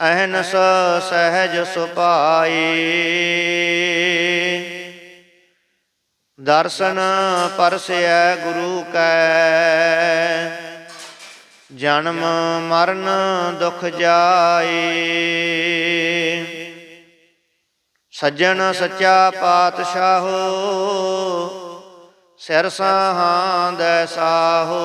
ਅਹਨਸ ਸਹਿਜ ਸੁਪਾਈ। ਦਰਸ਼ਨ ਪਰਸੈ ਗੁਰੂ ਕੈ। ਜਨਮ ਮਰਨ ਦੁਖ ਜਾਏ ਸੱਜਣ ਸੱਚਾ ਪਾਤਸ਼ਾਹੋ ਸਿਰ ਸਾਹਾਂ ਦੈ ਸਾਹੋ।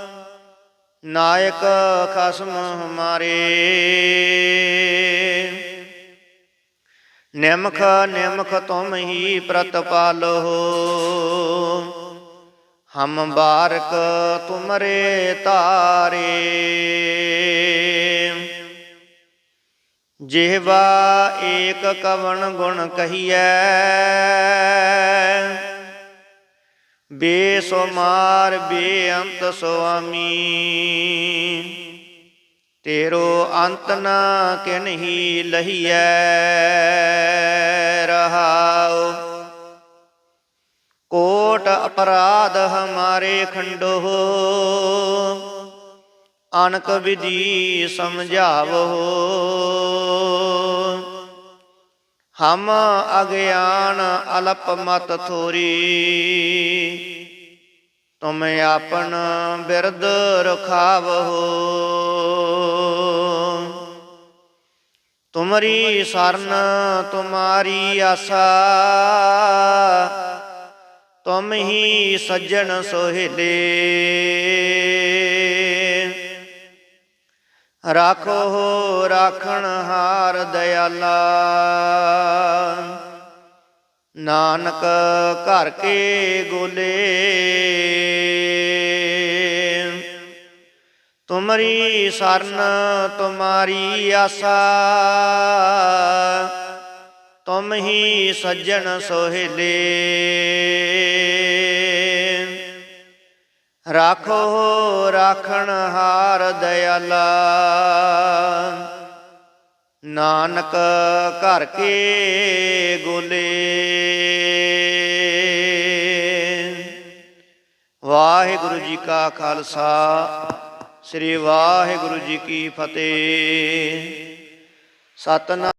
ਨਾਇਕ ਖਸਮ ਹਮਾਰੇ। ਨਿਮਖ ਨਿਮਖ ਤੁਮ ਹੀ ਪ੍ਰਤਪਾਲੋ ਹਮ ਬਾਰਕ ਤੁਮਰੇ ਤਾਰੇ। ਜਿਹਵਾ ਏਕ ਕਵਣ ਗੁਣ ਕਹੀਐ। ਬੇਸੁਮਾਰ ਬੇਅੰਤ ਸੁਆਮੀ। ਤੇਰੋ ਅੰਤ ਨਾ ਕਿਨਹੀ ਲਹੀਐ ਰਹਾਉ। ਕੋਟ ਅਪਰਾਧ ਹਮਾਰੇ ਖੰਡੋ ਅਨਕ ਵਿਧੀ ਸਮਝਾਵੋ ਹਮ ਅਗਿਆਨ ਅਲਪ ਮਤ ਥੋਰੀ। ਤੁਮ ਆਪਨ ਬਿਰਦ ਰਖਾਵੋ ਤੁਮਰੀ ਸਰਨ ਤੁਮਾਰੀ ਆਸਾ। ਤੁਮ ਹੀ ਸੱਜਣ ਸੋਹਿਲੇ। ਰਾਖੋ ਰਾਖਣ ਹਾਰ ਦਇਆਲਾ ਨਾਨਕ ਘਰ ਕੇ ਗੋਲੇ। ਤੁਮਰੀ ਸਰਨ ਤੁਮਾਰੀ ਆਸਾ। ਤੁਮ ਹੀ ਸੱਜਣ ਸੋਹਿਲੇ। ਰਾਖੋ ਰਾਖਣ ਹਾਰ ਦਇਆਲਾ। ਨਾਨਕ ਘਰ ਕੇ ਗੋਲੇ। ਵਾਹਿਗੁਰੂ ਜੀ ਕਾ ਖਾਲਸਾ, ਸ੍ਰੀ ਵਾਹਿਗੁਰੂ ਜੀ ਕੀ ਫਤਿਹ। ਸਤਨਾਮ